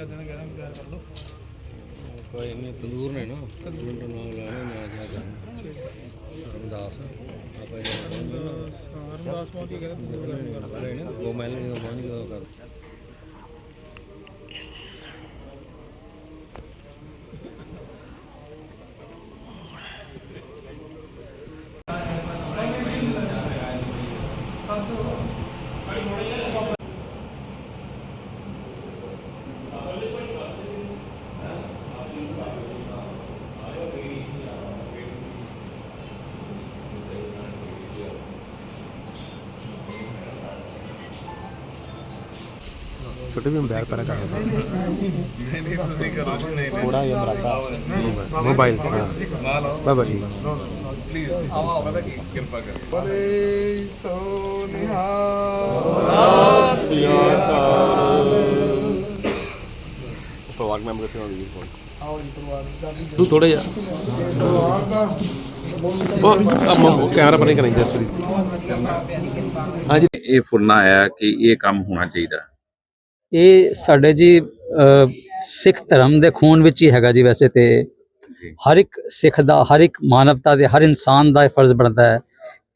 ਚਾਹਤੇ ਨੇ ਕਹਿੰਦਾ ਤਿਆਰ ਕਰ ਲਓ ਕੋਈ ਨਹੀਂ ਤੰਦੂਰ ਨੇ ਨਾ ਮਿੰਟ ਨਾਲ ਲਾਣੇ ਨਾ ਜਾ ਜਾ ਰਮਦਾਸ ਆਪਾਂ ਜਿਹੜਾ ਹਾਂ ਰਮਦਾਸ ਪਹੁੰਚ ਕੇ ਕਹਿੰਦਾ ਤੰਦੂਰ ਗਰਮ ਕਰ ਪਹਿਲੇ ਨਾ ਉਹ ਮੈਲ ਨਹੀਂ ਪਹੁੰਚ ਗਿਆ ਕਰ ਛੋਟੇ ਵੀ ਬੈਗ ਪਰ ਕਰ ਨਹੀਂ ਨਹੀਂ ਤੁਸੀਂ ਕਰੋ ਨਹੀਂ ਥੋੜਾ ਜਿਹਾ ਮਰਾਤਾ ਮੋਬਾਈਲ ਹਾਂ ਬਾਬਾ ਜੀ। ਪਲੀਜ਼ ਪਤਾ ਕੀ ਕਿਰਪਾ ਕਰ ਬੜੇ ਸੋਨਿਹਾ ਪਰਿਵਾਰ ਮੈਂਬਰ ਕਿੱਥੇ ਹੋਣਗੇ ਜੀ ਪਰਿਵਾਰ ਤੂੰ ਥੋੜਾ ਜਿਹਾ। ਉਹ ਕੈਮਰਾ ਪਰ ਨਹੀਂ ਕਰਾਂਗੇ ਇਸ ਵਾਰੀ ਹਾਂਜੀ। ਇਹ ਫੁਰਨਾ ਆਇਆ ਕਿ ਇਹ ਕੰਮ ਹੋਣਾ ਚਾਹੀਦਾ। ਇਹ ਸਾਡੇ ਜੀ ਸਿੱਖ ਧਰਮ ਦੇ ਖੂਨ ਵਿੱਚ ਹੀ ਹੈਗਾ ਜੀ ਵੈਸੇ ਤੇ। ਹਰ ਇੱਕ ਸਿੱਖ ਦਾ ਹਰ ਇੱਕ ਮਾਨਵਤਾ ਦੇ ਹਰ ਇਨਸਾਨ ਦਾ ਇਹ ਫਰਜ਼ ਬਣਦਾ ਹੈ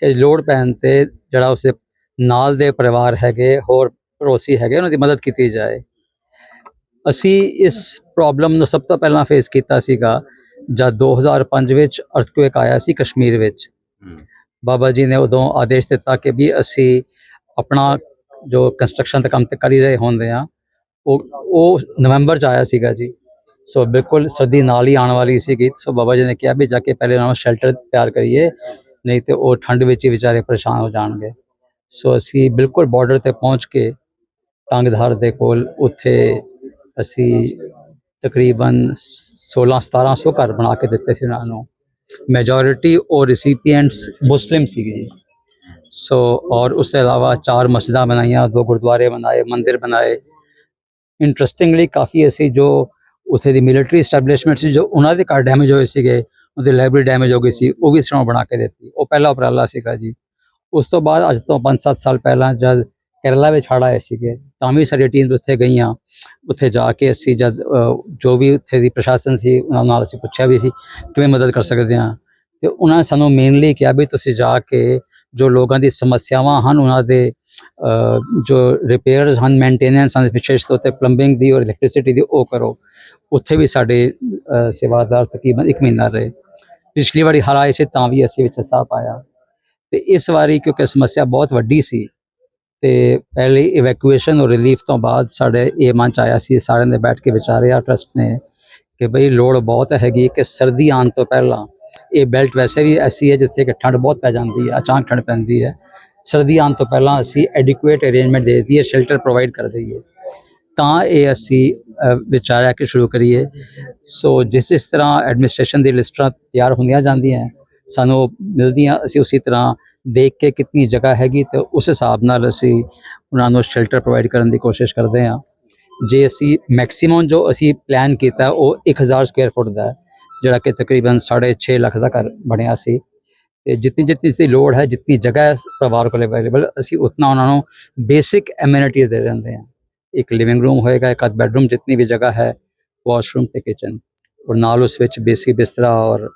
ਕਿ ਲੋੜ ਪੈਣ ਤੇ ਜਿਹੜਾ ਉਸੇ ਨਾਲ ਦੇ ਪਰਿਵਾਰ ਹੈਗੇ ਹੋਰ ਪੜੋਸੀ ਹੈਗੇ ਉਹਨਾਂ ਦੀ ਮਦਦ ਕੀਤੀ ਜਾਏ। ਅਸੀਂ ਇਸ ਪ੍ਰੋਬਲਮ ਨੂੰ ਸਭ ਤੋਂ ਪਹਿਲਾਂ ਫੇਸ ਕੀਤਾ ਸੀਗਾ ਜਦ 2005 ਵਿੱਚ ਅਰਥਕੁਏਕ ਆਇਆ ਸੀ ਕਸ਼ਮੀਰ ਵਿੱਚ। ਬਾਬਾ ਜੀ ਨੇ ਉਦੋਂ ਆਦੇਸ਼ ਦਿੱਤਾ ਕਿ ਵੀ ਅਸੀਂ ਆਪਣਾ ਜੋ ਕੰਸਟਰਕਸ਼ਨ ਦਾ ਕੰਮ ਤੇ ਕਰੀ ਰਹੇ ਹੁੰਦੇ ਆ, ਉਹ ਉਹ ਨਵੰਬਰ ਚ ਆਇਆ ਸੀਗਾ ਜੀ। ਸੋ ਬਿਲਕੁਲ ਸਰਦੀ ਨਾਲ ਹੀ ਆਉਣ ਵਾਲੀ ਸੀਗੀ। ਸੋ ਬਾਬਾ ਜੀ ਨੇ ਕਿਹਾ ਵੀ ਜਾ ਕੇ ਪਹਿਲੇ ਉਹਨਾਂ ਨੂੰ ਸ਼ੈਲਟਰ ਤਿਆਰ ਕਰੀਏ, ਨਹੀਂ ਤੇ ਉਹ ਠੰਡ ਵਿੱਚ ਹੀ ਵਿਚਾਰੇ ਪਰੇਸ਼ਾਨ ਹੋ ਜਾਣਗੇ। ਸੋ ਅਸੀਂ ਬਿਲਕੁਲ ਬਾਰਡਰ ਤੇ ਪਹੁੰਚ ਕੇ ਟੰਗਧਾਰ ਦੇ ਕੋਲ ਉੱਥੇ ਅਸੀਂ ਤਕਰੀਬਨ 16 1700 ਘਰ ਬਣਾ ਕੇ ਦਿੱਤੇ ਸੀ ਉਹਨਾਂ ਨੂੰ। ਮੈਜੋਰਿਟੀ ਉਹ ਰਿਸੀਪੀਐਂਟਸ ਮੁਸਲਿਮ ਸੀਗੇ ਜੀ। ਸੋ ਔਰ ਉਸ ਤੋਂ ਇਲਾਵਾ ਚਾਰ ਮਸਜਿਦਾਂ ਬਣਾਈਆਂ ਦੋ ਗੁਰਦੁਆਰੇ ਬਣਾਏ ਮੰਦਿਰ ਬਣਾਏ ਇੰਟਰਸਟਿੰਗਲੀ ਕਾਫੀ ਅਸੀਂ ਜੋ ਉਥੇ ਦੀ ਮਿਲਟਰੀ ਸਟੈਬਲਿਸ਼ਮੈਂਟ ਸੀ ਜੋ ਉਹਨਾਂ ਦੇ ਘਰ ਡੈਮੇਜ ਹੋਏ ਸੀਗੇ ਉਹਦੀ ਲਾਇਬ੍ਰੇਰੀ ਡੈਮੇਜ ਹੋ ਗਈ ਸੀ ਉਹ ਵੀ ਸਟਰੋਂਗ ਬਣਾ ਕੇ ਦਿੱਤੀ ਉਹ ਪਹਿਲਾ ਉਪਰਾਲਾ ਸੀਗਾ ਜੀ ਉਸ ਤੋਂ ਬਾਅਦ ਅੱਜ ਤੋਂ 5-7 ਸਾਲ ਪਹਿਲਾਂ ਜਦ ਕੇਰਲਾ ਵਿੱਚ ਹੜ੍ਹ ਆਏ ਸੀਗੇ ਤਾਂ ਵੀ ਸਾਡੀ ਟੀਮ ਉੱਥੇ ਗਈਆਂ ਉੱਥੇ ਜਾ ਕੇ ਅਸੀਂ ਜਦ ਜੋ ਵੀ ਉੱਥੇ ਦੀ ਪ੍ਰਸ਼ਾਸਨ ਸੀ ਉਹਨਾਂ ਨਾਲ ਅਸੀਂ ਪੁੱਛਿਆ ਵੀ ਸੀ ਕਿਵੇਂ ਮਦਦ ਕਰ ਸਕਦੇ ਹਾਂ ਤੇ ਉਹਨਾਂ ਨੇ ਸਾਨੂੰ ਮੇਨਲੀ ਕਿਹਾ ਵੀ ਤੁਸੀਂ ਜਾ ਕੇ ਜੋ ਲੋਕਾਂ ਦੀ ਸਮੱਸਿਆਵਾਂ ਹਨ, ਉਹਨਾਂ ਦੇ ਜੋ ਰਿਪੇਅਰਸ ਹਨ ਮੇਨਟੇਨੈਂਸ ਹਨ, ਵਿਸ਼ੇਸ਼ ਤੌਰ ਤੇ ਪਲੰਬਿੰਗ ਦੀ ਔਰ ਇਲੈਕਟ੍ਰਿਸਿਟੀ ਦੀ, ਉਹ ਕਰੋ। ਉੱਥੇ ਵੀ ਸਾਡੇ ਸੇਵਾਦਾਰ ਤਕਰੀਬਨ 1 ਮਹੀਨਾ ਰਹੇ। ਪਿਛਲੀ ਵਾਰੀ ਹੜ੍ਹ ਆਏ ਸੀ, ਤਾਂ ਵੀ ਅਸੀਂ ਵਿੱਚ ਹਿੱਸਾ ਪਾਇਆ। ਤੇ ਇਸ ਵਾਰੀ ਕਿਉਂਕਿ ਸਮੱਸਿਆ ਬਹੁਤ ਵੱਡੀ ਸੀ, ਤੇ ਪਹਿਲੇ ਇਵੈਕੂਏਸ਼ਨ ਔਰ ਰਿਲੀਫ ਤੋਂ ਬਾਅਦ ਸਾਡੇ ਇਹ ਮੰਚ ਆਇਆ ਸੀ, ਸਾਰਿਆਂ ਦੇ ਬੈਠ ਕੇ ਵਿਚਾਰਿਆ ਟਰਸਟ ਨੇ ਕਿ ਭਈ ਲੋੜ ਬਹੁਤ ਹੈਗੀ ਕਿ ਸਰਦੀ ਆਉਣ ਤੋਂ ਪਹਿਲਾਂ ਇਹ ਬੈਲਟ ਵੈਸੇ ਵੀ ਐਸੀ ਹੈ ਜਿੱਥੇ ਕਿ ਠੰਡ ਬਹੁਤ ਪੈ ਜਾਂਦੀ ਹੈ ਅਚਾਨਕ ਠੰਡ ਪੈਂਦੀ ਹੈ। ਸਰਦੀ ਆਉਣ ਤੋਂ ਪਹਿਲਾਂ ਅਸੀਂ ਐਡਿਕੁਏਟ ਅਰੇਂਜਮੈਂਟ ਦੇ ਦਈਏ ਸ਼ੈਲਟਰ ਪ੍ਰੋਵਾਈਡ ਕਰ ਦਈਏ। ਤਾਂ ਇਹ ਅਸੀਂ ਅ, ਵਿਚਾਰਿਆ ਕਿ ਸ਼ੁਰੂ ਕਰੀਏ। ਸੋ ਜਿਸ ਇਸ ਤਰ੍ਹਾਂ ਐਡਮਿਨਿਸਟ੍ਰੇਸ਼ਨ ਦੀ ਲਿਸਟਾਂ ਤਿਆਰ ਹੁੰਦੀਆਂ ਜਾਂਦੀਆਂ ਸਾਨੂੰ ਮਿਲਦੀਆਂ ਅਸੀਂ ਉਸੇ ਤਰ੍ਹਾਂ ਦੇਖ ਕੇ ਕਿੰਨੀ ਜਗ੍ਹਾ ਹੈਗੀ ਤੇ ਉਸ ਹਿਸਾਬ ਨਾਲ ਅਸੀਂ ਉਹਨਾਂ ਨੂੰ ਸ਼ੈਲਟਰ ਪ੍ਰੋਵਾਈਡ ਕਰਨ ਦੀ ਕੋਸ਼ਿਸ਼ ਕਰਦੇ ਹਾਂ। ਜੇ ਅਸੀਂ ਮੈਕਸਿਮਮ ਜੋ ਅਸੀਂ ਪਲਾਨ ਕੀਤਾ ਉਹ 1000 ਸਕੁਅਰ ਫੁੱਟ ਦਾ ਹੈ। ਜਿਹੜਾ ਕਿ ਤਕਰੀਬਨ 6.5 ਲੱਖ ਦਾ ਘਰ ਬਣਿਆ ਸੀ। ਤੇ ਜਿੰਨੀ ਜਿੰਨੀ ਦੀ ਲੋੜ ਹੈ ਜਿੰਨੀ ਜਗ੍ਹਾ ਹੈ ਪਰਿਵਾਰ ਕੋਲ ਅਵੇਲੇਬਲ ਅਸੀਂ ਉਤਨਾ ਉਹਨਾਂ ਨੂੰ ਬੇਸਿਕ ਐਮਿਨਿਟੀਜ਼ ਦੇ ਦਿੰਦੇ ਹਾਂ। ਇੱਕ ਲਿਵਿੰਗ ਰੂਮ ਹੋਏਗਾ ਇੱਕ ਅੱਧ ਬੈਡਰੂਮ ਜਿੰਨੀ ਵੀ ਜਗ੍ਹਾ ਹੈ ਵਾਸ਼ਰੂਮ ਤੇ ਕਿਚਨ ਔਰ ਨਾਲ ਉਸ ਵਿੱਚ ਬੇਸਿਕ ਬਿਸਤਰਾ ਔਰ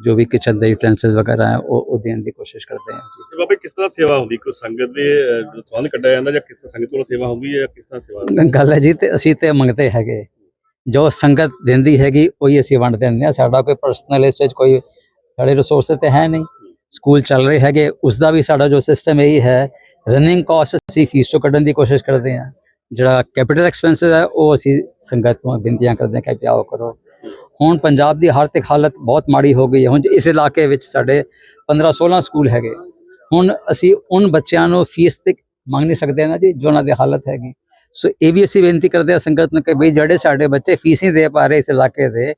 ਜੋ ਵੀ ਕਿਚਨ ਦੇ ਯੂਟੈਂਸਿਲਸ ਵਗੈਰਾ ਹੈ ਉਹ ਉਹ ਦੇਣ ਦੀ ਕੋਸ਼ਿਸ਼ ਕਰਦੇ ਹਾਂ ਜੀ। ਬਾਬੇ ਕਿਸ ਤਰ੍ਹਾਂ ਸੇਵਾ ਹੁੰਦੀ? ਕੋਈ ਸੰਗਤ ਦੇ ਸੰਬੰਧ ਕੱਢਿਆ ਜਾਂਦਾ ਜਾਂ ਕਿਸ ਤਰ੍ਹਾਂ ਸੰਗਤ ਵੱਲੋਂ ਸੇਵਾ ਹੁੰਦੀ ਹੈ ਜਾਂ ਕਿਸ ਤਰ੍ਹਾਂ ਸੇਵਾ? ਗੱਲ ਹੈ ਜੀ ਤੇ ਅਸੀਂ ਤੇ ਮੰਗਤੇ ਹੈਗੇ। ਜੋ ਸੰਗਤ ਦਿੰਦੀ ਹੈਗੀ, ਉਹੀ ਅਸੀਂ ਵੰਡ ਦਿੰਦੇ ਹਾਂ। ਸਾਡਾ ਕੋਈ ਪਰਸਨਲ ਇਸ ਵਿੱਚ ਕੋਈ ਸਾਡੇ ਰਿਸੋਰਸ ਤੇ ਹੈ ਨਹੀਂ। ਸਕੂਲ ਚੱਲ ਰਹੇ ਹੈਗੇ ਉਸ ਦਾ ਵੀ ਸਾਡਾ ਜੋ ਸਿਸਟਮ ਇਹੀ ਹੈ ਰਨਿੰਗ ਕਾਸਟ ਅਸੀਂ ਫੀਸ ਤੋਂ ਕੱਢਣ ਦੀ ਕੋਸ਼ਿਸ਼ ਕਰਦੇ ਹਾਂ। ਜਿਹੜਾ ਕੈਪੀਟਲ ਐਕਸਪੈਂਸਸ ਹੈ, ਉਹ ਅਸੀਂ ਸੰਗਤ ਨੂੰ ਬੇਨਤੀਆਂ ਕਰਦੇ ਹਾਂ ਕਿ ਆਓ ਕਰੋ। ਹੁਣ ਪੰਜਾਬ ਦੀ ਹਰ ਤੱਕ ਹਾਲਤ ਬਹੁਤ ਮਾੜੀ ਹੋ ਗਈ ਹੈ। ਹੁਣ ਇਸ ਇਲਾਕੇ ਵਿੱਚ ਸਾਡੇ 15 16 ਸਕੂਲ ਹੈਗੇ। ਹੁਣ ਅਸੀਂ ਉਹਨਾਂ ਬੱਚਿਆਂ ਨੂੰ ਫੀਸ ਤੇ ਮੰਗ ਨਹੀਂ ਸਕਦੇ ਨਾ ਜੀ, ਜੋ ਉਹਨਾਂ ਦੀ ਹਾਲਤ ਹੈਗੀ। ਸੋ ਇਹ ਵੀ ਅਸੀਂ ਬੇਨਤੀ ਕਰਦੇ ਹਾਂ ਸੰਗਤ ਨੂੰ ਕਿ ਬਈ ਜਿਹੜੇ ਸਾਡੇ ਬੱਚੇ ਫੀਸ ਨਹੀਂ ਦੇ ਪਾ ਰਹੇ ਇਸ ਇਲਾਕੇ ਦੇ,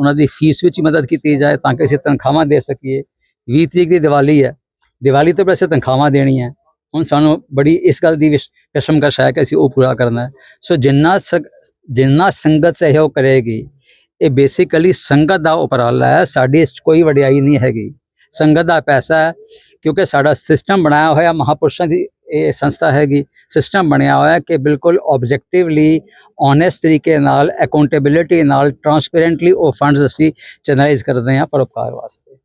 ਉਹਨਾਂ ਦੀ ਫੀਸ ਵਿੱਚ ਮਦਦ ਕੀਤੀ ਜਾਏ ਤਾਂ ਕਿ ਅਸੀਂ ਤਨਖਾਹਾਂ ਦੇ ਸਕੀਏ। 20 ਤਰੀਕ ਦੀ ਦੀਵਾਲੀ ਹੈ, ਦੀਵਾਲੀ ਤੋਂ ਵੈਸੇ ਤਨਖਾਹਾਂ ਦੇਣੀਆਂ ਹੁਣ ਸਾਨੂੰ ਬੜੀ ਇਸ ਗੱਲ ਦੀ ਵਿਸ਼- ਕਸ਼ਮਕਸ਼ ਹੈ ਕਿ ਅਸੀਂ ਉਹ ਪੂਰਾ ਕਰਨਾ ਹੈ। ਸੋ ਜਿੰਨਾ ਸੰ- ਜਿੰਨਾ ਸੰਗਤ ਸਹਿਯੋਗ ਕਰੇਗੀ, ਇਹ ਬੇਸਿਕਲੀ ਸੰਗਤ ਦਾ ਉਪਰਾਲਾ ਹੈ, ਸਾਡੀ 'ਚ ਕੋਈ ਵਡਿਆਈ ਨਹੀਂ ਹੈਗੀ। ਸੰਗਤ ਦਾ ਪੈਸਾ ਹੈ, ਕਿਉਂਕਿ ਸਾਡਾ ਸਿਸਟਮ ਬਣਾਇਆ ਹੋਇਆ ਮਹਾਪੁਰਸ਼ਾਂ ਦੀ ਇਹ ਸੰਸਥਾ ਹੈਗੀ ਸਿਸਟਮ ਬਣਿਆ ਹੋਇਆ ਕਿ ਬਿਲਕੁਲ ਆਬਜੈਕਟਿਵਲੀ ਓਨੈਸਟ ਤਰੀਕੇ ਨਾਲ ਅਕਾਊਂਟੇਬਿਲਿਟੀ ਨਾਲ ਟਰਾਂਸਪੇਰੈਂਟਲੀ ਉਹ ਫੰਡਸ ਅਸੀਂ ਚੈਨਲਾਈਜ਼ ਕਰਦੇ ਹਾਂ ਪਰਉਪਕਾਰ ਵਾਸਤੇ।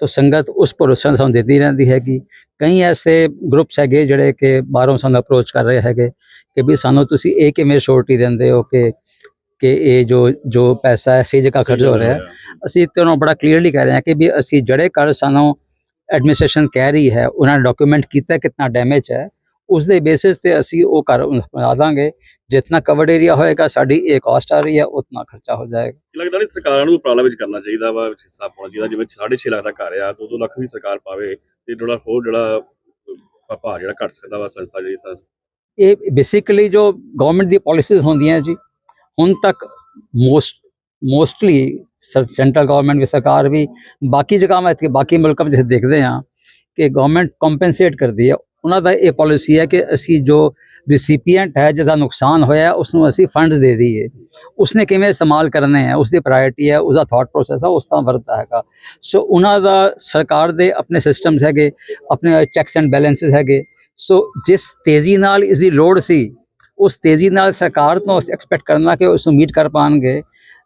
ਸੋ ਸੰਗਤ ਉਸ ਭਰੋਸੇ ਨਾਲ ਸਾਨੂੰ ਦਿੰਦੀ ਰਹਿੰਦੀ ਹੈਗੀ। ਕਈ ਐਸੇ ਗਰੁੱਪਸ ਹੈਗੇ ਜਿਹੜੇ ਕਿ ਬਾਹਰੋਂ ਸਾਨੂੰ ਅਪਰੋਚ ਕਰ ਰਹੇ ਹੈਗੇ ਕਿ ਵੀ ਸਾਨੂੰ ਤੁਸੀਂ ਇਹ ਕਿਵੇਂ ਸ਼ੋਰਟੀ ਦਿੰਦੇ ਹੋ ਕਿ ਕਿ ਇਹ ਜੋ ਜੋ ਪੈਸਾ ਹੈ ਸਹੀ ਜਗ੍ਹਾ ਖਰਚ ਹੋ ਰਿਹਾ ਹੈ। ਅਸੀਂ ਤੇ ਉਹਨਾਂ ਬੜਾ ਕਲੀਅਰਲੀ ਕਹਿ ਰਹੇ ਹਾਂ ਕਿ ਵੀ ਅਸੀਂ ਜਿਹੜੇ ਕਰ ਸਾਨੂੰ ਐਡਮਿਨਿਸਟ੍ਰੇਸ਼ਨ ਕਹਿ ਰਹੀ ਹੈ, ਉਹਨਾਂ ਨੇ ਡਾਕੂਮੈਂਟ ਕੀਤਾ ਕਿੰਨਾ ਡੈਮੇਜ ਹੈ ਉਸ ਦੇ ਬੇਸਿਸ ਤੇ ਅਸੀਂ ਉਹ ਕਰ ਬਣਾ ਦਾਂਗੇ। ਜਿੰਨਾ ਕਵਰਡ ਏਰੀਆ ਹੋਏਗਾ ਸਾਡੀ ਇਹ ਕਾਸਟ ਆ ਰਹੀ ਹੈ ਉਤਨਾ ਖਰਚਾ ਹੋ ਜਾਏਗਾ। ਲੱਗਦਾ ਨਹੀਂ ਸਰਕਾਰ ਨੂੰ ਉਪਰਾਲਾ ਵਿੱਚ ਕਰਨਾ ਚਾਹੀਦਾ ਵਾ ਹਿੱਸਾ ਪਾਉਣਾ ਚਾਹੀਦਾ ਜਿਵੇਂ 6.5 ਲੱਖ ਦਾ ਘਰ ਆ 2-2 ਲੱਖ ਵੀ ਸਰਕਾਰ ਪਾਵੇ ਤੇ ਜਿਹੜਾ ਹੋਰ ਜਿਹੜਾ ਭਾਅ ਜਿਹੜਾ ਘਟ ਸਕਦਾ ਵਾ ਸੰਸਥਾ ਜਿਹੜੀ ਸੰਸਥਾ ਇਹ ਬੇਸਿਕਲੀ ਜੋ ਗਵਰਨਮੈਂਟ ਦੀ ਪਾਲਿਸੀਜ਼ ਹੁੰਦੀਆਂ ਜੀ ਹੁਣ ਤੱਕ ਮੋਸਟ ਮੋਸਟਲੀ ਸੈਂਟਰਲ ਗਵਰਨਮੈਂਟ ਵੀ ਸਰਕਾਰ ਵੀ ਬਾਕੀ ਜਗ੍ਹਾਵਾਂ ਤੇ ਬਾਕੀ ਮੁਲਕਾਂ ਵਿੱਚ ਦੇਖਦੇ ਹਾਂ ਕਿ ਗਵਰਨਮੈਂਟ ਕੰਪਨਸੇਟ ਕਰਦੀ ਹੈ ਉਹਨਾਂ ਦਾ ਇਹ ਪਾਲਿਸੀ ਹੈ ਕਿ ਅਸੀਂ ਜੋ ਰਿਸੀਪੀਐਂਟ ਹੈ, ਜਿਹਦਾ ਨੁਕਸਾਨ ਹੋਇਆ ਉਸ ਨੂੰ ਅਸੀਂ ਫੰਡਸ ਦੇ ਦਈਏ। ਉਸਨੇ ਕਿਵੇਂ ਇਸਤੇਮਾਲ ਕਰਨੇ ਹੈ? ਉਸ ਦੀ ਪ੍ਰਾਇੋਰਟੀ ਹੈ, ਉਸਦਾ ਥਾਟ ਪ੍ਰੋਸੈਸ ਹੈ, ਉਸ ਤਰ੍ਹਾਂ ਵਰਤਦਾ ਹੈਗਾ। ਸੋ ਉਹਨਾਂ ਦਾ ਸਰਕਾਰ ਦੇ ਆਪਣੇ ਸਿਸਟਮਸ ਹੈਗੇ, ਆਪਣੇ ਚੈਕਸ ਐਂਡ ਬੈਲੈਂਸਸ ਹੈਗੇ। ਸੋ ਜਿਸ ਤੇਜ਼ੀ ਨਾਲ ਇਸ ਦੀ ਲੋੜ ਸੀ, ਉਸ ਤੇਜ਼ੀ ਨਾਲ ਸਰਕਾਰ ਤੋਂ ਐਕਸਪੈਕਟ ਕਰਨਾ ਕਿ ਉਸ ਨੂੰ ਮੀਟ ਕਰ ਪਾਣਗੇ,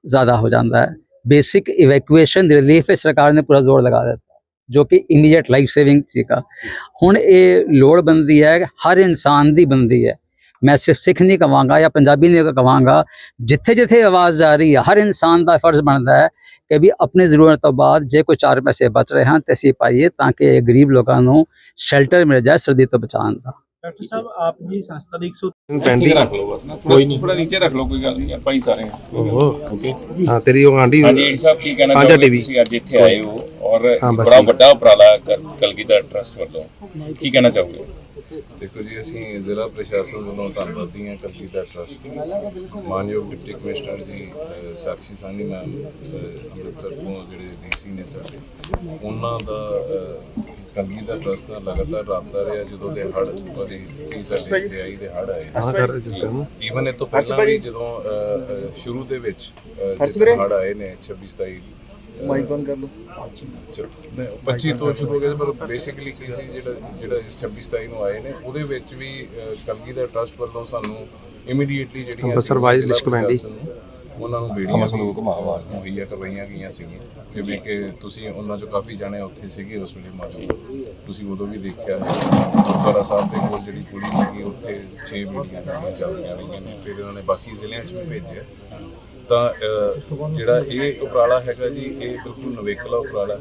ਜ਼ਿਆਦਾ ਹੋ ਜਾਂਦਾ ਹੈ। ਬੇਸਿਕ ਇਵੈਕੂਏਸ਼ਨ ਰਿਲੀਫ ਤੇ ਸਰਕਾਰ ਨੇ ਪੂਰਾ ਜ਼ੋਰ ਲਗਾ ਦਿੱਤਾ। ਜੋ ਕਿ ਇਮੀਡੀਏਟ ਲਾਈਫ ਸੇਵਿੰਗ ਸੀਗਾ। ਹੁਣ ਇਹ ਲੋੜ ਬੰਦੀ ਹੈ, ਹਰ ਇਨਸਾਨ ਦੀ ਬੰਦੀ ਹੈ। ਮੈਂ ਸਿਰਫ ਸਿੱਖ ਨਹੀਂ ਕਵਾਂਗਾ ਜਾਂ ਪੰਜਾਬੀ ਨਹੀਂ ਕਵਾਂਗਾ, ਜਿੱਥੇ ਜਿੱਥੇ ਆਵਾਜ਼ ਜਾ ਰਹੀ ਹੈ, ਹਰ ਇਨਸਾਨ ਦਾ ਫਰਜ਼ ਬਣਦਾ ਹੈ ਕਿ ਵੀ ਆਪਣੀ ਜ਼ਰੂਰਤ ਤੋਂ ਬਾਅਦ ਜੇ ਕੋਈ ਚਾਰ ਪੈਸੇ ਬਚ ਰਹੇ ਹਨ ਤੇ ਅਸੀਂ ਪਾਈਏ ਤਾਂ ਕਿ ਇਹ ਗਰੀਬ ਲੋਕਾਂ ਨੂੰ ਸ਼ੈਲਟਰ ਮਿਲ ਜਾਏ ਸਰਦੀ ਤੋਂ ਬਚਾਉਣ ਦਾ। ਡਾਕਟਰ ਸਾਹਿਬ ਆਪ ਜੀ ਸੰਸਥਾ ਦੇ 100 ਪੈਂਡਿੰਗ ਰੱਖ ਲਓ ਬਸ। ਨਾ ਕੋਈ ਨਹੀਂ। ਥੋੜਾ ਨੀਚੇ ਰੱਖ ਲਓ ਕੋਈ ਗੱਲ ਨਹੀਂ ਆਪਾਂ ਹੀ ਸਾਰੇ ਓਕੇ। ਹਾਂ ਤੇਰੀ ਉਹ ਆਂਡੀ ਹਾਂਜੀ ਸਾਹਿਬ ਕੀ ਕਹਿਣਾ TV ਤੁਸੀਂ? ਅੱਜ ਇੱਥੇ ਆਏ ਹੋ ਔਰ ਬੜਾ। ਵੱਡਾ ਉਪਰਾਲਾ ਕਰ- ਕਲਗੀਧਰ ਟਰਸਟ ਵੱਲੋਂ। ਕੀ ਕਹਿਣਾ ਚਾਹੋਗੇ? ਦੇਖੋ ਜੀ ਅਸੀਂ ਜ਼ਿਲ੍ਹਾ ਪ੍ਰਸ਼ਾਸਨ ਵੱਲੋਂ ਧੰਨਵਾਦੀ ਹਾਂ ਕਲਗੀ ਦਾ ਟਰਸਟ ਮਾਨਯੋਗ ਡਿਪਟੀ ਕਮਿਸ਼ਨਰ ਜੀ ਸਾਕਸ਼ੀ ਸਾਨੀ ਮੈਮ ਅੰਮ੍ਰਿਤਸਰ ਤੋਂ ਜਿਹੜੇ ਡੀਸੀ ਨੇ ਸਾਡੇ ਉਹਨਾਂ ਦਾ ਕਲਗੀ ਦਾ ਟਰਸਟ ਨਾਲ ਲਗਾਤਾਰ ਰਾਬਤਾ ਰਿਹਾ ਜਦੋਂ ਦੇ ਹੜ੍ਹ ਦੀ ਸਥਿਤੀ ਸਾਡੇ ਇੱਥੇ ਆਈ ਦੇ ਹੜ੍ਹ ਆਏ। ਈਵਨ ਇਹ ਤੋਂ ਪਹਿਲਾਂ ਵੀ ਜਦੋਂ ਸ਼ੁਰੂ ਦੇ ਵਿੱਚ ਹੜ੍ਹ ਆਏ ਨੇ 26 27 ਮਾਈਕ ਔਨ ਕਰ ਲਓ। 25 ਤੋਂ ਸ਼ੁਰੂ ਹੋ ਗਿਆ ਪਰ ਬੇਸਿਕਲੀ ਕੀ ਸੀ ਜਿਹੜਾ ਜਿਹੜਾ ਇਸ 26 27 ਨੂੰ ਆਏ ਨੇ ਉਹਦੇ ਵਿੱਚ ਵੀ ਕਲਗੀ ਦਾ ਟਰਸਟ ਵੱਲੋਂ ਸਾਨੂੰ ਇਮੀਡੀਏਟਲੀ ਜਿਹੜੀਆਂ ਅੰਮ੍ਰਿਤਸਰ ਸੀ ਵਾਈਜ਼ ਜ਼ਿਲ੍ਹਾ ਲਿਸਟ ਕਮੇਟੀ। ਉਹਨਾਂ ਨੂੰ ਬੇੜੀਆਂ ਵੀ ਮੁਹੱਈਆ ਕਰਵਾਈਆਂ ਗਈਆਂ ਸੀਗੀਆਂ। ਜਿਵੇਂ ਕਿ ਤੁਸੀਂ ਉਹਨਾਂ ਚੋਂ ਕਾਫੀ ਜਾਣੇ ਉੱਥੇ ਸੀਗੇ ਉਸ ਵੇਲੇ ਮਾਰਚ ਤੁਸੀਂ ਉਦੋਂ ਵੀ ਦੇਖਿਆ ਗੁਰਦੁਆਰਾ ਸਾਹਿਬ ਦੇ ਕੋਲ ਜਿਹੜੀ ਕੁੜੀ ਸੀਗੀ ਉੱਥੇ 6 ਬੇੜੀਆਂ ਜਿਹੜੀਆਂ ਚੱਲਦੀਆਂ ਰਹੀਆਂ ਨੇ। ਫਿਰ ਇਹਨਾਂ ਨੇ ਬਾਕੀ ਜ਼ਿਲ੍ਹਿਆਂ 'ਚ ਵੀ ਭੇਜਿਆ। ਤਾਂ ਜਿਹੜਾ ਇਹ ਉਪਰਾਲਾ ਹੈਗਾ ਜੀ ਇਹ ਬਿਲਕੁਲ ਨਵੇਕਲਾ ਉਪਰਾਲਾ ਹੈ,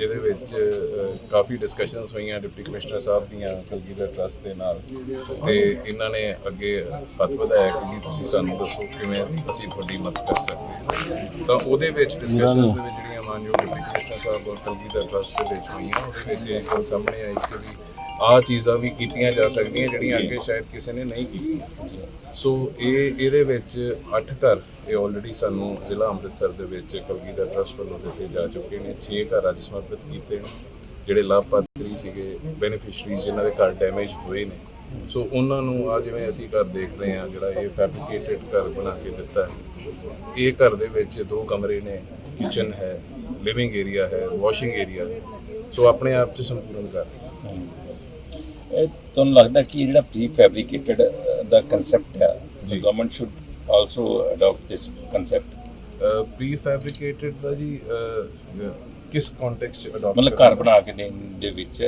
ਜਿਹਦੇ ਵਿੱਚ ਕਾਫੀ ਡਿਸਕਸ਼ਨਸ ਹੋਈਆਂ ਡਿਪਟੀ ਕਮਿਸ਼ਨਰ ਸਾਹਿਬ ਦੀਆਂ ਕਲਗੀਧਰ ਟਰਸਟ ਦੇ ਨਾਲ। ਤੇ ਇਹਨਾਂ ਨੇ ਅੱਗੇ ਹੱਥ ਵਧਾਇਆ ਕਿ ਤੁਸੀਂ ਸਾਨੂੰ ਦੱਸੋ ਕਿਵੇਂ ਅਸੀਂ ਤੁਹਾਡੀ ਮਦਦ ਕਰ ਸਕਦੇ ਹਾਂ। ਤਾਂ ਉਹਦੇ ਵਿੱਚ ਡਿਸਕਸ਼ਨਸ ਦੇ ਵਿੱਚ ਜਿਹੜੀਆਂ ਮਾਨਯੋਗ ਡਿਪਟੀ ਕਮਿਸ਼ਨਰ ਸਾਹਿਬ ਔਰ ਕਲਗੀਧਰ ਟਰਸਟ ਦੇ ਵਿੱਚ ਹੋਈਆਂ ਉਹਦੇ ਵਿੱਚ ਇਹ ਗੱਲ ਸਾਹਮਣੇ ਆਈ ਕਿ ਵੀ ਆਹ ਚੀਜ਼ਾਂ ਵੀ ਕੀਤੀਆਂ ਜਾ ਸਕਦੀਆਂ ਜਿਹੜੀਆਂ ਅੱਗੇ ਸ਼ਾਇਦ ਕਿਸੇ ਨੇ ਨਹੀਂ ਕੀਤੀਆਂ। ਸੋ ਇਹ, ਇਹਦੇ ਵਿੱਚ 8 ਘਰ ਇਹ ਆਲਰੇਡੀ ਸਾਨੂੰ ਜ਼ਿਲ੍ਹਾ ਅੰਮ੍ਰਿਤਸਰ ਦੇ ਵਿੱਚ ਕਲਗੀਧਰ ਟਰਸਟ ਵੱਲੋਂ ਦਿੱਤੇ ਜਾ ਚੁੱਕੇ ਨੇ। 6 ਘਰ ਅੱਜ ਸਮਰਪਿਤ ਕੀਤੇ ਨੇ, ਜਿਹੜੇ ਲਾਭਪਾਤਰੀ ਸੀਗੇ ਬੈਨੀਫੀਸ਼ੀਅਰੀਜ਼ ਜਿਨ੍ਹਾਂ ਦੇ ਘਰ ਡੈਮੇਜ ਹੋਏ ਨੇ। ਸੋ ਉਹਨਾਂ ਨੂੰ ਆ ਜਿਵੇਂ ਅਸੀਂ ਘਰ ਦੇਖ ਰਹੇ ਹਾਂ, ਜਿਹੜਾ ਇਹ ਫੈਬਰਿਕੇਟਡ ਘਰ ਬਣਾ ਕੇ ਦਿੱਤਾ ਹੈ। ਇਹ ਘਰ ਦੇ ਵਿੱਚ ਦੋ ਕਮਰੇ ਨੇ ਕਿਚਨ ਹੈ ਲਿਵਿੰਗ ਏਰੀਆ ਹੈ ਵਾਸ਼ਿੰਗ ਏਰੀਆ ਹੈ। ਸੋ ਆਪਣੇ ਆਪ 'ਚ ਸੰਪੂਰਨ ਘਰ ਹੈ। ਇਹ ਤੁਹਾਨੂੰ ਲੱਗਦਾ ਕਿ ਜਿਹੜਾ ਪ੍ਰੀ ਫੈਬਰਿਕੇਟਡ ਦਾ ਕਨਸੈਪਟ ਹੈ ਜੀ। Government should also adopt this concept prefabricated ਦਾ ਜੀ ਕਿਸ ਕੰਟੈਕਸਟ ਚ ਅਡਾਪਟ ਮਤਲਬ ਘਰ ਬਣਾ ਕੇ ਦੇਣ ਦੇ ਵਿੱਚ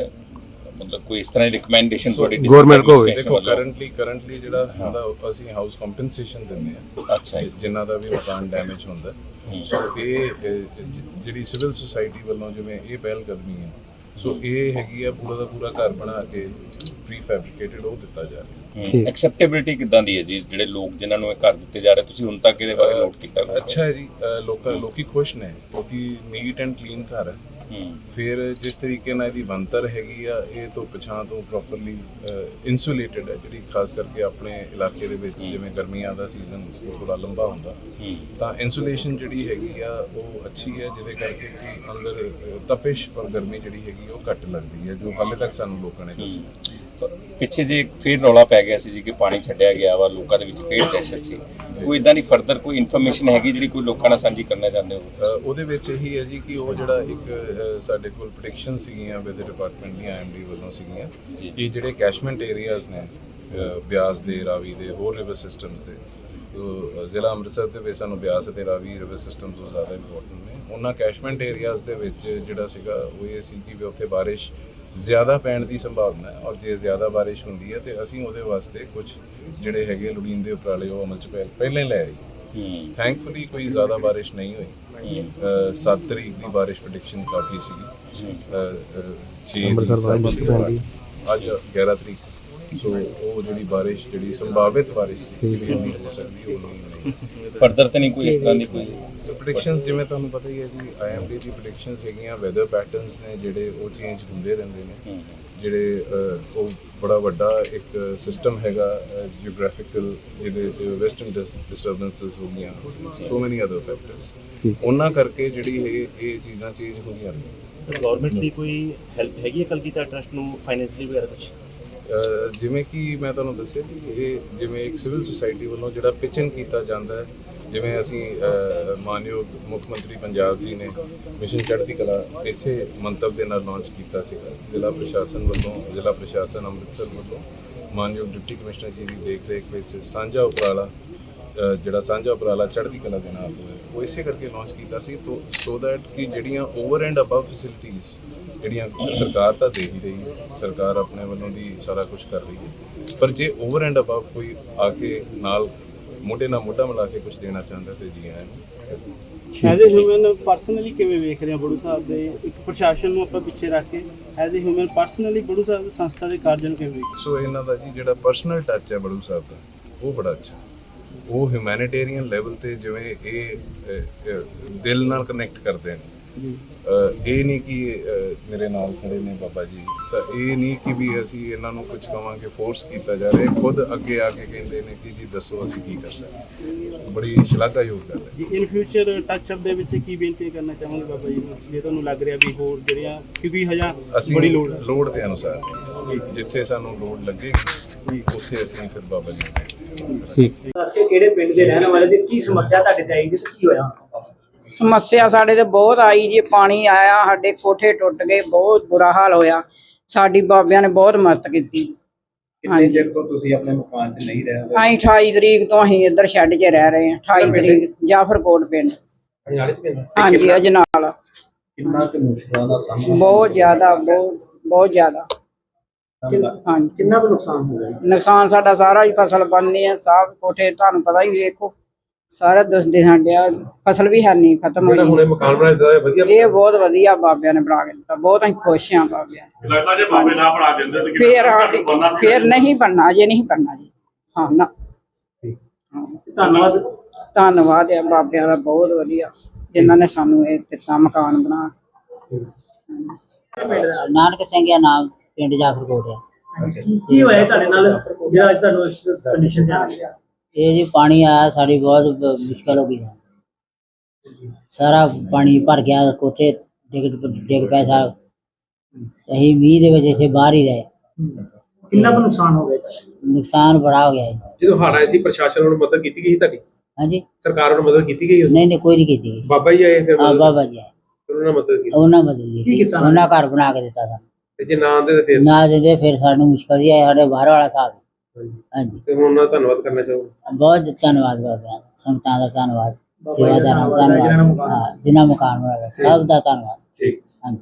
ਮਤਲਬ ਕੋਈ ਇਸ ਤਰ੍ਹਾਂ ਦੀ ਰਿਕਮੈਂਡੇਸ਼ਨ ਤੁਹਾਡੀ ਹੋਵੇ। district ਦੇਖੋ? ਕਰੰਟਲੀ ਕਰੰਟਲੀ ਜਿਹੜਾ ਹੁੰਦਾ ਅਸੀਂ ਹਾਊਸ ਕੰਪਨਸੇਸ਼ਨ ਦਿੰਦੇ ਆ ਅੱਛਾ ਜਿਨ੍ਹਾਂ ਦਾ ਵੀ ਮਕਾਨ ਡੈਮੇਜ ਹੁੰਦਾ। ਸੋ ਇਹ ਜਿਹੜੀ ਸਿਵਲ ਸੁਸਾਇਟੀ ਵੱਲੋਂ ਜਿਵੇਂ ਇਹ ਪਹਿਲ ਕਦਮੀ ਹੈ ਸੋ ਇਹ ਹੈਗੀ ਆ ਪੂਰਾ ਦਾ ਪੂਰਾ ਘਰ ਬਣਾ ਕੇ ਪ੍ਰੀ ਫੈਬਰਿਕੇਟਡ ਉਹ ਦਿੱਤਾ ਜਾ ਰਿਹਾ। ਐਕਸੈਪਟੇਬਿਲਿਟੀ ਕਿਦਾਂ ਦੀ ਹੈ ਜੀ? ਜਿਹੜੇ ਲੋਕ ਜਿਨ੍ਹਾਂ ਨੂੰ ਇਹ ਘਰ ਦਿੱਤੇ ਜਾ ਰਹੇ ਤੁਸੀਂ ਹੁਣ ਤੱਕ ਇਹਦੇ ਬਾਰੇ ਨੋਟ ਕੀਤਾ ਹੋਇਆ? ਅੱਛਾ ਹੈ ਜੀ ਲੋਕਾਂ ਲੋਕੀ ਖੁਸ਼ ਨੇ ਕਿਉਂਕਿ ਨੀਟ ਐਂਡ ਕਲੀਨ ਘਰ ਹੂੰ। ਫਿਰ ਜਿਸ ਤਰੀਕੇ ਨਾਲ ਇਹਦੀ ਬਣਤਰ ਹੈਗੀ ਆ ਇਹ ਤੋਂ ਪਛਾਣ ਤੋਂ ਪ੍ਰੋਪਰਲੀ ਇਨਸੂਲੇਟਡ ਹੈ ਜਿਹੜੀ ਖਾਸ ਕਰਕੇ ਆਪਣੇ ਇਲਾਕੇ ਦੇ ਵਿੱਚ ਜਿਵੇਂ ਗਰਮੀਆਂ ਦਾ ਸੀਜ਼ਨ ਥੋੜਾ ਲੰਬਾ ਹੁੰਦਾ। ਤਾਂ ਇਨਸੂਲੇਸ਼ਨ ਜਿਹੜੀ ਹੈਗੀ ਆ ਉਹ ਅੱਛੀ ਹੈ ਜਿਹਦੇ ਕਰਕੇ ਕਿ ਅੰਦਰ ਤਪਿਸ਼ ਔਰ ਗਰਮੀ ਜਿਹੜੀ ਹੈਗੀ ਉਹ ਘੱਟ ਲੱਗਦੀ ਹੈ ਜੋ ਹਾਲੇ ਤੱਕ ਸਾਨੂੰ ਲੋਕਾਂ ਨੇ ਦੱਸਿਆ। ਪਿੱਛੇ ਜੇ ਫੇਰ ਰੌਲਾ ਪੈ ਗਿਆ ਸੀ ਜੀ ਕਿ ਪਾਣੀ ਛੱਡਿਆ ਗਿਆ ਵਾ ਲੋਕਾਂ ਦੇ ਵਿੱਚ ਫੇਰ ਦਹਿਸ਼ਤ ਸੀ। ਕੋਈ ਇਦਾਂ ਦੀ ਫਰਦਰ ਕੋਈ ਇਨਫੋਰਮੇਸ਼ਨ ਹੈਗੀ ਜਿਹੜੀ ਕੋਈ ਲੋਕਾਂ ਨਾਲ ਸਾਂਝੀ ਕਰਨਾ ਚਾਹੁੰਦੇ ਹੋ? ਉਹਦੇ ਵਿੱਚ ਇਹੀ ਹੈ ਜੀ ਕਿ ਉਹ ਜਿਹੜਾ ਇੱਕ ਸਾਡੇ ਕੋਲ ਪ੍ਰੈਡਿਕਸ਼ਨ ਸੀਗੀਆਂ ਵਿਦ ਡਿਪਾਰਟਮੈਂਟ ਦੀਆਂ ਐਮਡੀ ਵੱਲੋਂ ਸੀਗੀਆਂ। ਕਿ ਜਿਹੜੇ ਕੈਸ਼ਮੈਂਟ ਏਰੀਆਜ਼ ਨੇ ਬਿਆਸ ਦੇ ਰਾਵੀ ਦੇ ਹੋਰ ਰਿਵਰ ਸਿਸਟਮਸ ਦੇ। ਜ਼ਿਲ੍ਹਾ ਅੰਮ੍ਰਿਤਸਰ ਦੇ ਵਿੱਚ ਸਾਨੂੰ ਬਿਆਸ ਅਤੇ ਰਾਵੀ ਰਿਵਰ ਸਿਸਟਮਸ ਤੋਂ ਜ਼ਿਆਦਾ ਇੰਪੋਰਟੈਂਟ ਨੇ। ਉਹਨਾਂ ਕੈਸ਼ਮੈਂਟ ਏਰੀਆਜ਼ ਦੇ ਵਿੱਚ ਜਿਹੜਾ ਸੀਗਾ ਉਹ ਇਹ ਸੀ ਕਿ ਵੀ ਉੱਥੇ ਬਾਰਿਸ਼ ਜ਼ਿਆਦਾ ਪੈਣ ਦੀ ਸੰਭਾਵਨਾ ਹੈ ਔਰ ਜੇ ਜ਼ਿਆਦਾ ਬਾਰਿਸ਼ ਹੁੰਦੀ ਹੈ ਤੇ ਅਸੀਂ ਉਹਦੇ ਵਾਸਤੇ ਕੁਝ ਜਿਹੜੇ ਹੈਗੇ ਲੋੜੀਂਦੇ ਉਪਰਾਲੇ ਉਹ ਅਮਲ ਚ ਪਹਿ- ਪਹਿਲਾਂ ਹੀ ਲੈ ਆਏ ਹੂੰ। ਥੈਂਕਫੁਲੀ ਕੋਈ ਜ਼ਿਆਦਾ ਬਾਰਿਸ਼ ਨਹੀਂ ਹੋਈ। 7 ਤਰੀਕ ਦੀ ਬਾਰਿਸ਼ ਪ੍ਰੈਡਿਕਸ਼ਨ ਕਾਫੀ ਸੀਗੀ। 6 ਅੰਮ੍ਰਿਤਸਰ ਵਾਲੀ ਮਸਤ ਪੈਂਦੀ। ਅੱਜ 11 ਤਰੀਕ। ਸੋ ਉਹ ਜਿਹੜੀ ਬਾਰਿਸ਼ ਜਿਹੜੀ ਸੰਭਾਵਿਤ ਬਾਰਿਸ਼ ਸੀ ਜਿਹੜੀ ਹੋਣੀ ਹੋ। ਸਕਦੀ ਉਹ ਨਹੀਂ ਫਰਦਰ ਤੇ ਨਹੀਂ ਕੋਈ ਇਸ ਤਰ੍ਹਾਂ ਦੀ ਕੋਈ ਪ੍ਰੈਡਿਕਸ਼ਨਸ ਜਿਵੇਂ ਤੁਹਾਨੂੰ ਪਤਾ ਹੀ ਹੈ ਜੀ ਆਈਐਮਡੀ ਦੀ ਪ੍ਰੈਡਿਕਸ਼ਨਸ ਹੈਗੀਆਂ ਵੈਦਰ ਪੈਟਰਨਸ ਨੇ ਜਿਹੜੇ ਉਹ ਚੇਂਜ ਹੁੰਦੇ ਰਹਿੰਦੇ ਨੇ। ਜਿਹੜੇ ਉਹ ਬੜਾ ਵੱਡਾ ਇੱਕ ਸਿਸਟਮ ਹੈਗਾ ਜੀਓਗ੍ਰਾਫਿਕਲ ਜਿਹਦੇ ਚ ਵੈਸਟਰਨ ਡਿਸਟਰਬੈਂਸਸ ਹੋ ਗਈਆਂ ਸੋ ਮੈਨੀ ਅਦਰ ਫੈਕਟਰਸ ਉਹਨਾਂ ਕਰਕੇ ਜਿਹੜੀ ਇਹ ਇਹ ਚੀਜ਼ਾਂ ਚੇਂਜ ਹੋ ਗਈਆਂ ਨੇ। ਗਵਰਨਮੈਂਟ ਦੀ ਕੋਈ ਹੈਲਪ ਹੈਗੀ ਹੈ ਕਲਗੀਧਰ ਟਰਸਟ ਨੂੰ ਫਾਈਨੈਂਸ਼ਲੀ ਵਗੈਰਾ ਕੁਝ ਜਿਵੇਂ ਕਿ ਮੈਂ ਤੁਹਾਨੂੰ ਦੱਸਿਆ ਕਿ ਇਹ ਜਿਵੇਂ ਇੱਕ ਸਿਵਲ ਸੁਸਾਇਟੀ ਵੱਲੋਂ ਜਿਹੜਾ ਪਿਚਨ ਕੀਤਾ ਜਾਂਦਾ ਹੈ, ਜਿਵੇਂ ਅਸੀਂ ਮਾਨਯੋਗ ਮੁੱਖ ਮੰਤਰੀ ਪੰਜਾਬ ਜੀ ਨੇ ਮਿਸ਼ਨ ਚੜ੍ਹਦੀ ਕਲਾ ਇਸੇ ਮੰਤਵ ਦੇ ਨਾਲ ਲਾਂਚ ਕੀਤਾ ਸੀਗਾ। ਜ਼ਿਲ੍ਹਾ ਪ੍ਰਸ਼ਾਸਨ ਵੱਲੋਂ, ਜ਼ਿਲ੍ਹਾ ਪ੍ਰਸ਼ਾਸਨ ਅੰਮ੍ਰਿਤਸਰ ਵੱਲੋਂ ਮਾਨਯੋਗ ਡਿਪਟੀ ਕਮਿਸ਼ਨਰ ਜੀ ਦੀ ਦੇਖ ਰੇਖ ਵਿੱਚ ਸਾਂਝਾ ਉਪਰਾਲਾ ਜਿਹੜਾ ਸਾਂਝਾ ਉਪਰਾਲਾ ਚੜ੍ਹਦੀ ਕਲਾ ਦੇ ਨਾਲ ਉਹ ਇਸੇ ਕਰਕੇ ਲਾਂਚ ਕੀਤਾ ਸੀ ਤੋਂ ਸੋ ਦੈਟ ਕਿ ਜਿਹੜੀਆਂ ਓਵਰ ਐਂਡ ਅਬਵ ਫੈਸਿਲਿਟੀਆਂ ਜਿਹੜੀਆਂ ਸਰਕਾਰ ਤਾਂ ਦੇ ਹੀ ਰਹੀ ਹੈ ਸਰਕਾਰ ਆਪਣੇ ਵੱਲੋਂ ਦੀ ਸਾਰਾ ਕੁਝ ਕਰ ਰਹੀ ਹੈ। ਪਰ ਜੇ ਓਵਰ ਐਂਡ ਅਬਵ ਕੋਈ ਆ ਕੇ ਨਾਲ ਮੋਢੇ ਨਾਲ ਮੋਢਾ ਮਿਲਾ ਕੇ ਕੁਝ ਦੇਣਾ ਚਾਹੁੰਦਾ ਤੇ ਜੀ ਆਇਆਂ ਐਜ਼ ਅ ਹਿਊਮਨ ਪਰਸਨਲੀ ਕਿਵੇਂ ਵੇਖ ਰਹੇ ਹੋ ਬੜੂ ਸਾਹਿਬ ਦੇ? ਇੱਕ ਪ੍ਰਸ਼ਾਸਨ ਨੂੰ ਆਪਾਂ ਪਿੱਛੇ ਰੱਖ ਕੇ as a human personally Baru Sahib ਸੰਸਥਾ ਦੇ ਕਾਰਜਾਂ ਨੂੰ ਕਿਵੇਂ ਸੋ ਇਹਨਾਂ ਦਾ ਜੀ ਜਿਹੜਾ ਪਰਸਨਲ ਟੱਚ ਹੈ ਬੜੂ ਸਾਹਿਬ ਦਾ ਉਹ ਬੜਾ ਅੱਛਾ। ਉਹ ਹਿਊਮੈਨਿਟੇਰੀਅਨ ਲੈਵਲ ਤੇ ਜਿਵੇਂ ਇਹ ਦਿਲ ਨਾਲ ਕਨੈਕਟ ਕਰਦੇ ਨੇ। ਇਹ ਨਹੀਂ ਕਿ ਮੇਰੇ ਨਾਲ ਖੜੇ ਨੇ ਬਾਬਾ ਜੀ। ਤਾਂ ਇਹ ਨਹੀਂ ਕਿ ਵੀ ਅਸੀਂ ਇਹਨਾਂ ਨੂੰ ਕੁਝ ਕਵਾਂਗੇ ਫੋਰਸ ਕੀਤਾ ਜਾ ਰਿਹਾ। ਖੁਦ ਅੱਗੇ ਆ ਕੇ ਕਹਿੰਦੇ ਨੇ ਕਿ ਜੀ ਦੱਸੋ ਅਸੀਂ ਕੀ ਕਰ ਸਕਦੇ। ਬੜੀ ਸ਼ਲਾਘਾਯੋਗ ਗੱਲ ਹੈ। ਜੀ ਇਨ ਫਿਊਚਰ ਟੱਚ ਅਪ ਦੇ ਵਿੱਚ ਕੀ ਬੇਨਤੀ ਕਰਨਾ ਚਾਹਾਂਗੇ ਬਾਬਾ ਜੀ ਨੂੰ? ਜੇ ਤੁਹਾਨੂੰ ਲੱਗ ਰਿਹਾ ਵੀ ਹੋਰ ਜਿਹੜੀਆਂ ਕਿਉਂਕਿ ਹਜਾ ਬੜੀ ਲੋੜ ਲੋੜ ਦੇ ਅਨੁਸਾਰ ਜਿੱਥੇ ਸਾਨੂੰ ਲੋੜ ਲੱਗੇਗੀ ਉੱਥੇ ਅਸੀਂ ਫਿਰ ਬਾਬਾ ਜੀ ਨੂੰ ਅਸੀਂ ਕਿਹੜੇ ਪਿੰਡ ਦੇ ਰਹਿਣ ਵਾਲੇ ਦੀ ਕੀ ਸਮੱਸਿਆ ਤੁਹਾਡੇ ਤੇ ਆਈ ਤੇ ਕੀ ਹੋਇਆ? ਸਮੱਸਿਆ ਸਾਡੇ ਤੇ ਬਹੁਤ ਆਈ ਜੀ ਪਾਣੀ ਆਇਆ ਸਾਡੇ ਕੋਠੇ ਟੁੱਟ ਗਏ ਬਹੁਤ ਬੁਰਾ ਹਾਲ ਹੋਇਆ। ਸਾਡੀ ਬਾਬਿਆਂ ਨੇ ਬਹੁਤ ਮਦਦ ਕੀਤੀ। ਕਿੰਨੇ ਚਿਰ ਤੋਂ ਤੁਸੀਂ ਆਪਣੇ ਮਕਾਨ 'ਚ ਨਹੀਂ ਰਹਿ ਰਹੇ? ਅਸੀਂ 28 ਤਰੀਕ ਤੋਂ ਅਸੀਂ ਇੱਧਰ ਸ਼ੈੱਡ 'ਚ ਰਹਿ ਰਹੇ ਹਾਂ 28 ਤਰੀਕ ਜਾਫਰਕੋਟ ਪਿੰਡ। ਹਾਂਜੀ ਅਜਨਾਲ। ਕਿੰਨਾ ਕੁ ਮੁਸ਼ਕਲਾਂ ਦਾ ਸਾਹਮਣਾ? ਬਹੁਤ ਜ਼ਿਆਦਾ ਬਹੁਤ ਬਹੁਤ ਜ਼ਿਆਦਾ। ਹਾਂਜੀ। ਕਿੰਨਾ ਕੁ ਨੁਕਸਾਨ ਹੋ ਗਿਆ ਨੁਕਸਾਨ ਸਾਡਾ ਸਾਰਾ ਹੀ ਫਸਲ ਬੰਨੀ ਹੈ ਸਭ ਕੋਠੇ ਤੁਹਾਨੂੰ ਪਤਾ ਹੀ ਵੇਖੋ। ਸਾਰਾ ਦੁਸਦੇ ਸਾਡਿਆ ਫਸਲ ਵੀ ਹੈ ਨਹੀਂ ਖਤਮ ਹੋਈ ਹੁਣੇ ਮਕਾਨ ਬਣਾਇਆ ਦਿੱਤਾ ਵਧੀਆ ਇਹ ਬਹੁਤ ਵਧੀਆ ਬਾਬਿਆਂ ਨੇ ਬਣਾ ਕੇ ਦਿੱਤਾ ਬਹੁਤ ਅਸੀਂ ਖੁਸ਼ ਹਾਂ ਬਾਬਿਆਂ। ਲੱਗਦਾ ਜੇ ਬਾਬੇ ਨਾ ਬਣਾ ਦਿੰਦੇ ਤੇ ਫੇਰ ਸਾਡੀ ਫੇਰ ਨਹੀਂ ਬਣਨਾ ਜੇ ਨਹੀਂ ਬਣਨਾ ਜੀ। ਹਾਂ ਨਾ। ਧੰਨਵਾਦ। ਧੰਨਵਾਦ ਹੈ ਬਾਬਿਆਂ ਦਾ ਬਹੁਤ ਵਧੀਆ। ਜਿਨ੍ਹਾਂ ਨੇ ਸਾਨੂੰ ਇਹ ਦਿੱਤਾ ਮਕਾਨ ਬਣਾ ਕੇ। ਨਾਨਕ ਸਿੰਘ ਦਾ ਨਾਮ। ਪਿੰਡ ਜਾਫਰਕੋਟ ਹੈ ਕੀ ਹੋਇਆ ਤੁਹਾਡੇ ਨਾਲ? ਜਿਹੜਾ ਅੱਜ ਤੁਹਾਨੂੰ ਇਸ ਕੰਡੀਸ਼ਨ ਤੇ ਆ ਗਿਆ। ਇਹ ਜੀ ਪਾਣੀ ਆਇਆ ਸਾਡੀ ਬਹੁਤ ਮੁਸ਼ਕਲ ਹੋ ਗਈ ਹੈ ਸਾਰਾ ਪਾਣੀ ਭਰ ਗਿਆ ਕੋਠੇ ਡਿੱਗ ਡਿੱਗ ਪਿਆ ਸਾਰਾ ਅਸੀਂ ਮੀਂਹ ਦੇ ਵਿੱਚ ਇੱਥੇ ਬਾਹਰ ਹੀ ਰਹੇ। ਕਿੰਨਾ ਕੁ ਨੁਕਸਾਨ ਹੋ ਗਿਆ ਨੁਕਸਾਨ ਬੜਾ ਹੋ ਗਿਆ ਜੀ। ਜਦੋਂ ਹੜ੍ਹ ਸੀ ਪ੍ਰਸ਼ਾਸਨ ਵੱਲੋਂ ਮਦਦ ਕੀਤੀ ਗਈ ਸੀ ਤੁਹਾਡੀ? ਹਾਂਜੀ। ਸਰਕਾਰ ਵੱਲੋਂ ਮਦਦ ਕੀਤੀ ਗਈ ਨਹੀਂ ਨਹੀਂ ਕੋਈ ਨਹੀਂ ਕੀਤੀ ਗਈ। ਬਾਬਾ ਜੀ ਆਏ ਫਿਰ ਆ ਬਾਬਾ ਜੀ ਆਏ। ਉਹਨਾਂ ਨੇ ਮਦਦ ਕੀਤੀ? ਉਹਨਾਂ ਮਦਦ ਕੀਤਾ? ਉਹਨਾਂ ਘਰ ਬਣਾ ਕੇ ਦਿੱਤਾ ਸਾਨੂੰ। ਤੇ ਜੇ ਨਾ ਆਉਂਦੇ ਤਾਂ ਫਿਰ? ਨਾ ਦਿੰਦੇ ਫਿਰ ਸਾਨੂੰ ਮੁਸ਼ਕਲ ਹੀ ਆਈ ਸਾਡੇ ਬਾਹਰ ਵਾਲਾ ਸਾਹਿਬ ਹਾਂਜੀ। ਤੇ ਹੁਣ ਉਹਨਾਂ ਦਾ ਧੰਨਵਾਦ ਕਰਨਾ ਚਾਹੋ ਬਹੁਤ ਧੰਨਵਾਦ ਬਾਬਾ ਸੰਗਤਾਂ ਦਾ ਧੰਨਵਾਦ ਸੇਵਾਦਾਰਾਂ ਦਾ ਧੰਨਵਾਦ। ਹਾਂ ਜਿਨ੍ਹਾਂ ਮਕਾਨ ਬਣਾਇਆ ਸਭ ਦਾ ਧੰਨਵਾਦ। ਠੀਕ। ਹਾਂਜੀ।